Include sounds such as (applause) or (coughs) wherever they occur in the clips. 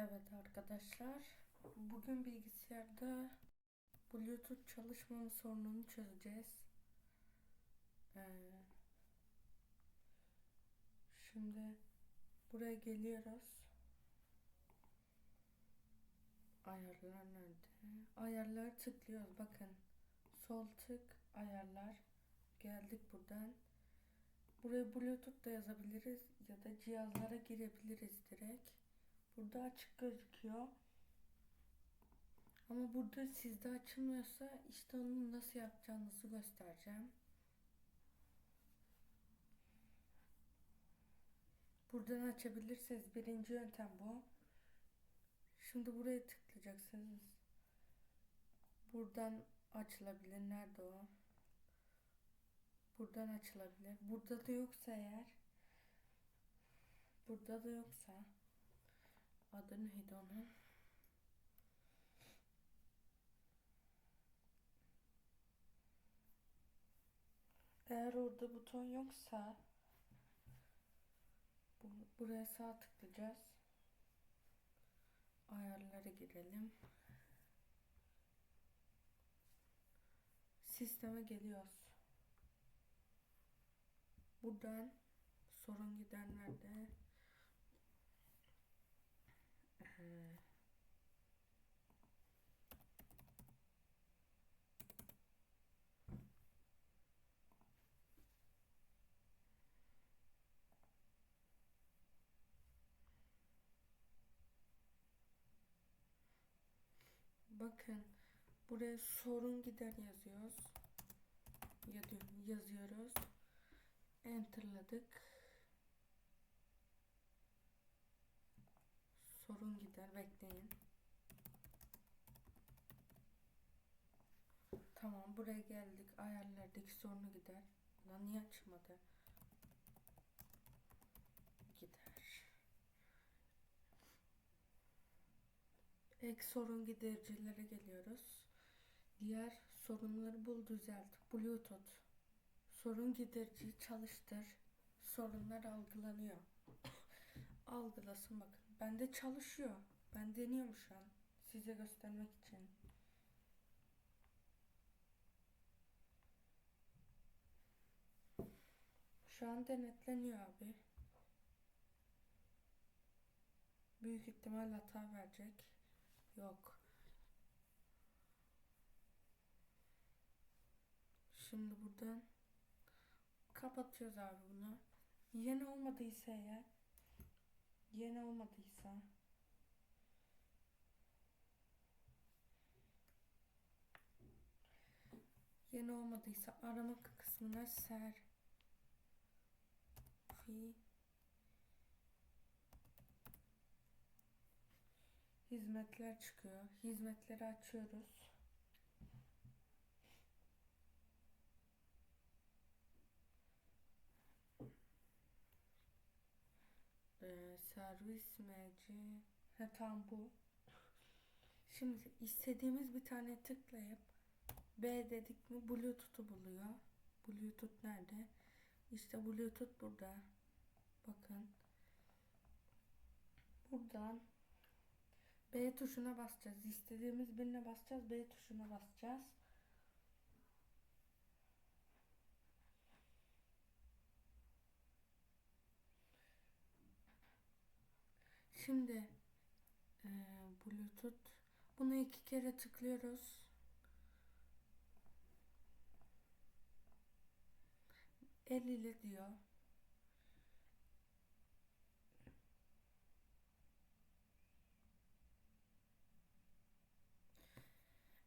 Evet arkadaşlar, bugün bilgisayarda Bluetooth çalışmama sorununu çözeceğiz. Ee, şimdi buraya geliyoruz. Ayarlar nerede? Ayarları tıklıyoruz. Bakın, sol tık ayarlar. Geldik buradan. Buraya Bluetooth da yazabiliriz ya da cihazlara girebiliriz direkt. Burada açık gözüküyor. Ama burada sizde açılmıyorsa işte onu nasıl yapacağınızı göstereceğim. Buradan açabilirsiniz. Birinci yöntem bu. Şimdi buraya tıklayacaksınız. Buradan açılabilir. Nerede o? Buradan açılabilir. Burada da yoksa eğer burada da yoksa adı neydi onun? Eğer orada buton yoksa bu- buraya sağ tıklayacağız. Ayarlara girelim. Sisteme geliyoruz. Buradan sorun gidenlerde bakın buraya sorun gider yazıyoruz. Yazı- Yazıyoruz. Enter'ladık. Sorun gider bekleyin. Tamam buraya geldik. Ayarlardaki sorunu gider. Lan niye açmadı? Gider. Ek sorun gidericilere geliyoruz. Diğer sorunları bul düzelt. Bluetooth. Sorun giderici çalıştır. Sorunlar algılanıyor. (coughs) Algılasın bakın. Bende çalışıyor. Ben deniyorum şu an. Size göstermek için. Şu an denetleniyor abi. Büyük ihtimal hata verecek. Yok. Şimdi buradan kapatıyoruz abi bunu. Yeni olmadıysa eğer yeni olmadıysa yeni olmadıysa arama kısmına ser fi hizmetler çıkıyor. Hizmetleri açıyoruz. Ee, servis MC ha tam bu. Şimdi istediğimiz bir tane tıklayıp B dedik mi Bluetooth'u buluyor. Bluetooth nerede? İşte Bluetooth burada. Bakın. Buradan B tuşuna basacağız. İstediğimiz birine basacağız. B tuşuna basacağız. Şimdi eee, Bluetooth bunu iki kere tıklıyoruz. El ile diyor.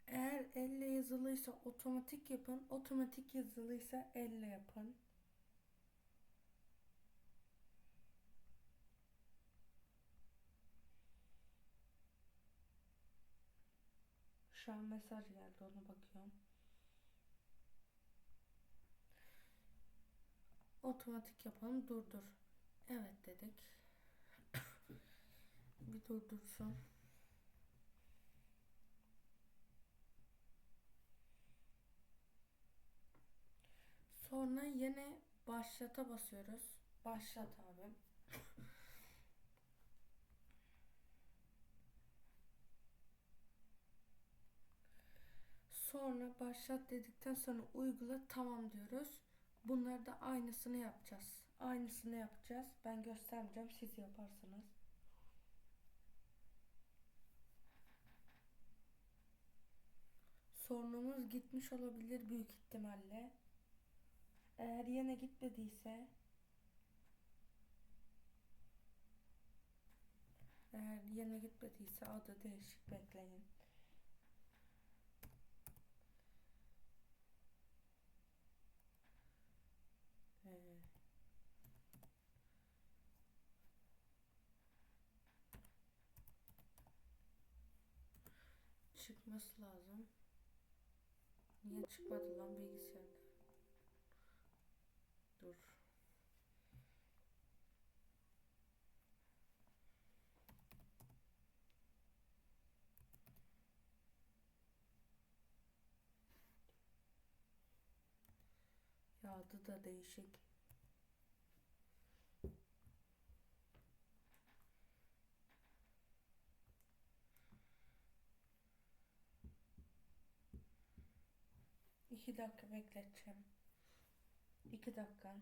Eğer elle yazılıysa otomatik yapın. Otomatik yazılıysa elle yapın. Şu an mesaj geldi ona bakıyorum. Otomatik yapalım durdur. Evet dedik. (coughs) Bir durdursun. Sonra yine başlata basıyoruz. Başlat abi. Sonra başlat dedikten sonra uygula tamam diyoruz. Bunları da aynısını yapacağız. Aynısını yapacağız. Ben göstermeyeceğim. Siz yaparsınız. Sorunumuz gitmiş olabilir büyük ihtimalle. Eğer yine gitmediyse eğer yine gitmediyse adı değişik bekleyin. Çıkması lazım. Niye çıkmadı lan bilgisayarda? Dur. Ya adı da değişik. İki dakika bekleteceğim. İki dakika.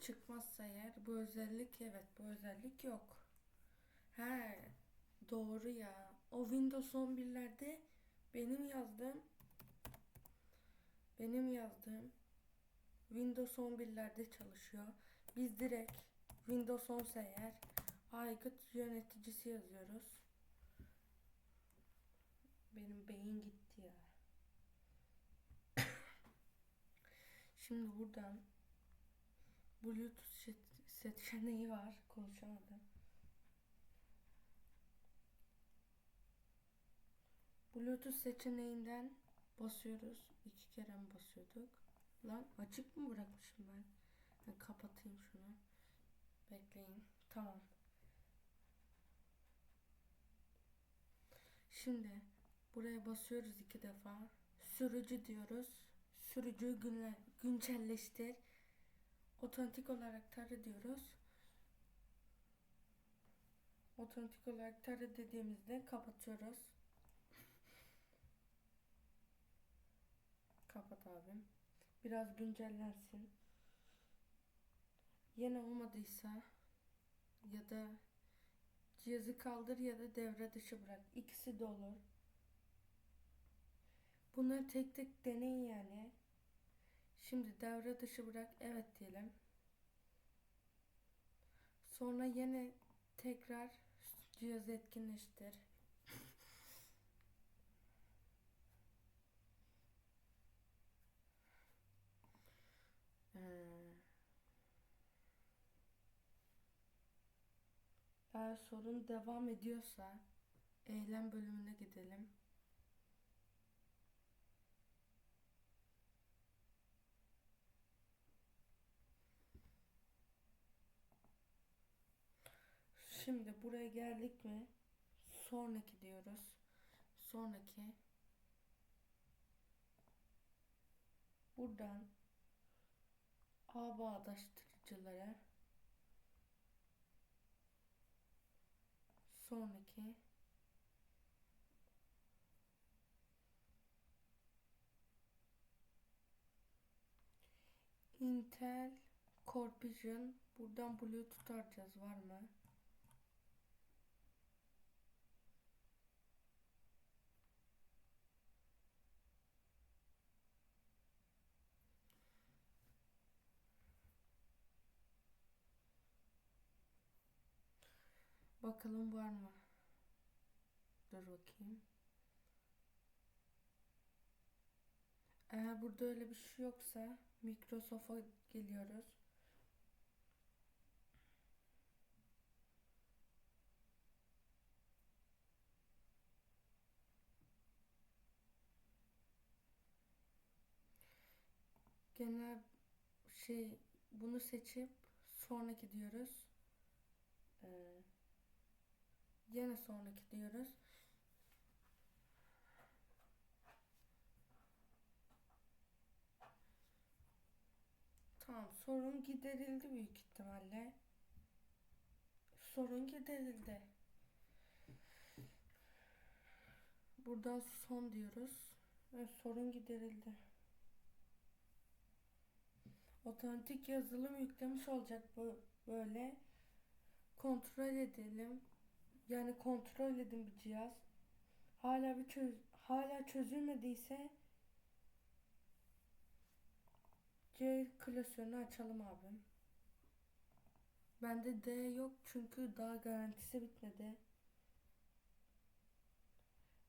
Çıkmazsa eğer bu özellik evet bu özellik yok. He doğru ya. O Windows 11'lerde benim yazdığım benim yazdığım Windows 11'lerde çalışıyor. Biz direkt Windows 10 eğer Aykut yöneticisi yazıyoruz. Benim beyin gitti ya. (coughs) Şimdi buradan Bluetooth seçeneği var. Konuşamadım. Bluetooth seçeneğinden basıyoruz. İki kere mi basıyorduk? Lan açık mı bırakmışım ben? Ben kapatayım şunu. Bekleyin. Tamam. Şimdi buraya basıyoruz iki defa. Sürücü diyoruz. Sürücüyü günle, güncelleştir. Otomatik olarak tarı diyoruz. Otomatik olarak tarı dediğimizde kapatıyoruz. Abim. Biraz güncellensin. Yine olmadıysa ya da cihazı kaldır ya da devre dışı bırak. İkisi de olur. Bunları tek tek deneyin yani. Şimdi devre dışı bırak evet diyelim. Sonra yine tekrar cihazı etkinleştir. Eğer sorun devam ediyorsa eylem bölümüne gidelim. Şimdi buraya geldik mi? Sonraki diyoruz. Sonraki. Buradan ağ bağdaştırıcılara sonraki Intel Core Vision buradan Bluetooth arayacağız var mı? Bakalım var mı? Dur bakayım. Eğer burada öyle bir şey yoksa Microsoft'a geliyoruz. Genel şey bunu seçip sonraki diyoruz. Ee, Yine sonraki diyoruz. Tamam sorun giderildi büyük ihtimalle. Sorun giderildi. Buradan son diyoruz. Evet, sorun giderildi. Otantik yazılım yüklemiş olacak bu böyle. Kontrol edelim. Yani kontrol edin bir cihaz. Hala bir çöz hala çözülmediyse C klasörünü açalım abi. Bende D yok çünkü daha garantisi bitmedi.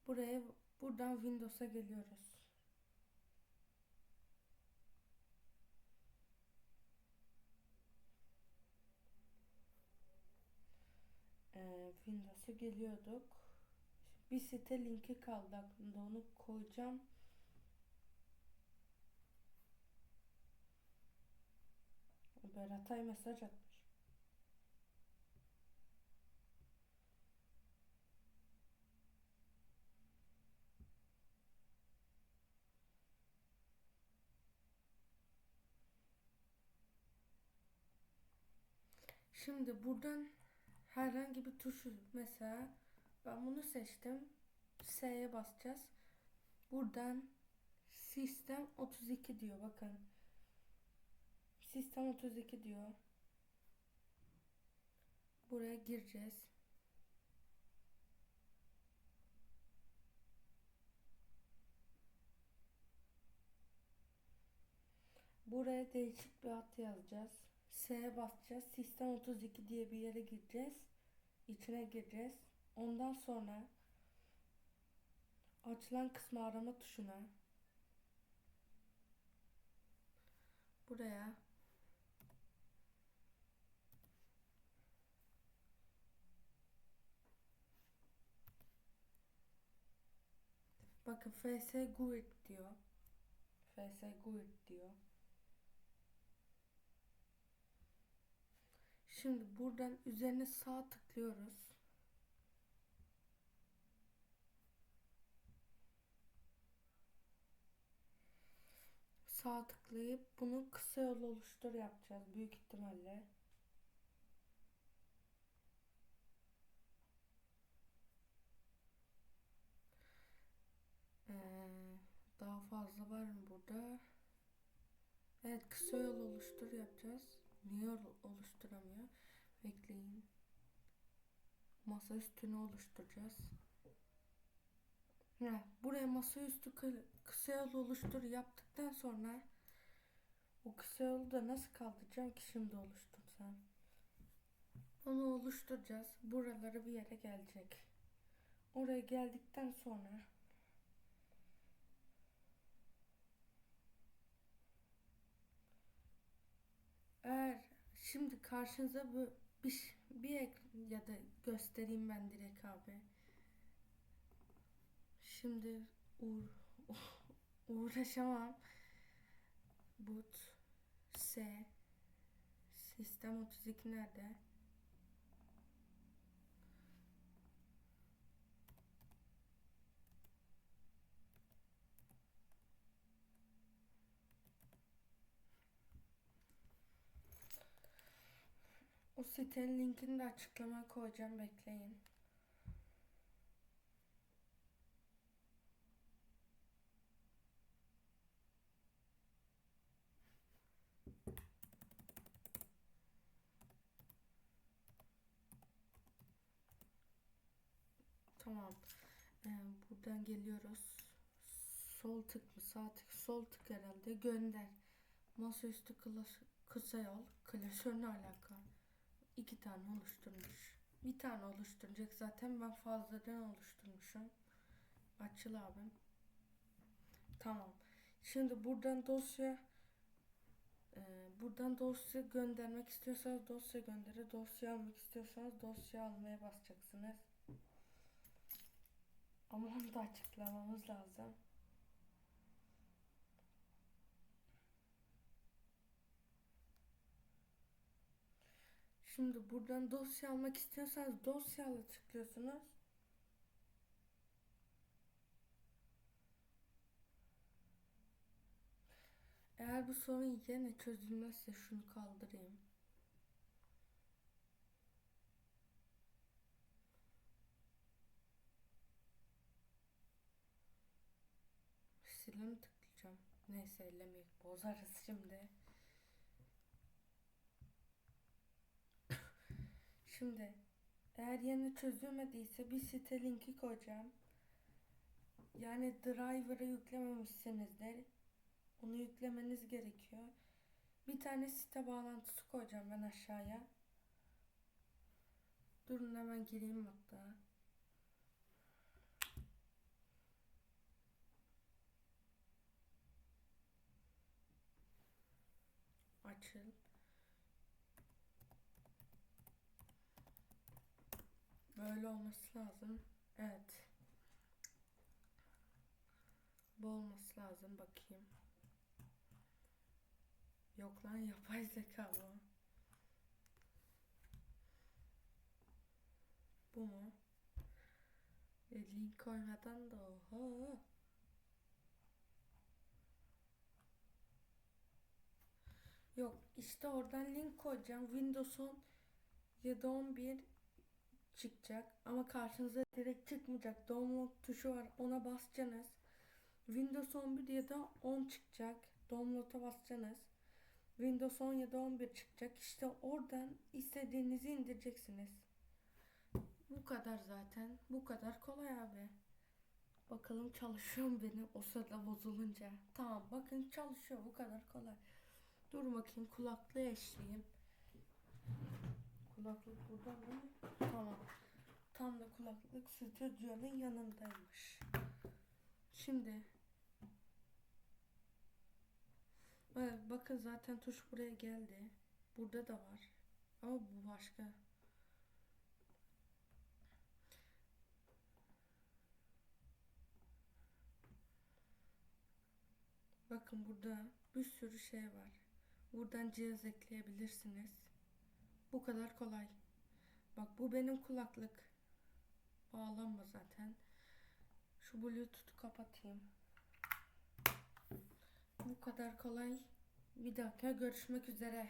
Buraya buradan Windows'a geliyoruz. Ee, Windows'a geliyorduk. Bir site linki kaldı aklımda onu koyacağım. Beratay mesaj atmış. Şimdi buradan herhangi bir tuşu mesela ben bunu seçtim. S'ye basacağız. Buradan sistem 32 diyor bakın. Sistem 32 diyor. Buraya gireceğiz. Buraya değişik bir hat yazacağız. S'ye basacağız. Sistem 32 diye bir yere gireceğiz. İçine gireceğiz. Ondan sonra açılan kısmı arama tuşuna buraya bakın FS GUID diyor. FS GUID diyor. Şimdi buradan üzerine sağ tıklıyoruz. Sağ tıklayıp bunu kısa yol oluştur yapacağız büyük ihtimalle. Ee, daha fazla var mı burada? Evet kısa yol oluştur yapacağız. Niye oluşturamıyor? Bekleyin. Masa üstünü oluşturacağız. Heh, buraya masaüstü kısa yol oluştur yaptıktan sonra o kısa yolu da nasıl kaldıracağım ki şimdi oluştursam. Onu oluşturacağız. Buraları bir yere gelecek. Oraya geldikten sonra eğer şimdi karşınıza bu bir, bir ek ya da göstereyim ben direkt abi. Şimdi uğra (laughs) uğraşamam. Boot S Sistem 32 nerede? O sitenin linkini de açıklamaya koyacağım bekleyin. Tamam. Ee, buradan geliyoruz. Sol tık mı sağ tık sol tık herhalde gönder. Masaüstü klas kısa yol klasörle alaka. İki tane oluşturmuş. Bir tane oluşturacak zaten ben fazladan oluşturmuşum. Açıl abim. Tamam. Şimdi buradan dosya e, buradan dosya göndermek istiyorsanız dosya gönderi dosya almak istiyorsanız dosya almaya basacaksınız. Ama onu da açıklamamız lazım. Şimdi buradan dosya almak istiyorsanız dosyalı tıklıyorsunuz. Eğer bu sorun yine çözülmezse şunu kaldırayım. Sile mi tıklayacağım? Neyse ellemeyip bozarız şimdi. Şimdi eğer yeni çözülmediyse bir site linki koyacağım. Yani driver'ı yüklememişsinizdir. Onu yüklemeniz gerekiyor. Bir tane site bağlantısı koyacağım ben aşağıya. Durun hemen gireyim hatta. Açıl. Böyle olması lazım. Evet. Bu olması lazım. Bakayım. Yok lan yapay zeka bu. Bu mu? E, link koymadan da oho. Yok işte oradan link koyacağım. Windows'un 7.11 çıkacak ama karşınıza direkt çıkmayacak. Download tuşu var ona basacaksınız. Windows 11 ya da 10 çıkacak. Download'a basacaksınız. Windows 10 ya da 11 çıkacak. İşte oradan istediğinizi indireceksiniz. Bu kadar zaten. Bu kadar kolay abi. Bakalım çalışıyor benim o sırada bozulunca. Tamam bakın çalışıyor bu kadar kolay. Dur bakayım kulaklığı eşleyeyim. Kulaklık burada mı? Tamam. Tam da kulaklık stüdyonun yanındaymış. Şimdi bakın zaten tuş buraya geldi. Burada da var. Ama bu başka. Bakın burada bir sürü şey var. Buradan cihaz ekleyebilirsiniz. Bu kadar kolay. Bak bu benim kulaklık. Bağlanma zaten. Şu bluetooth'u kapatayım. Bu kadar kolay. Bir dakika görüşmek üzere.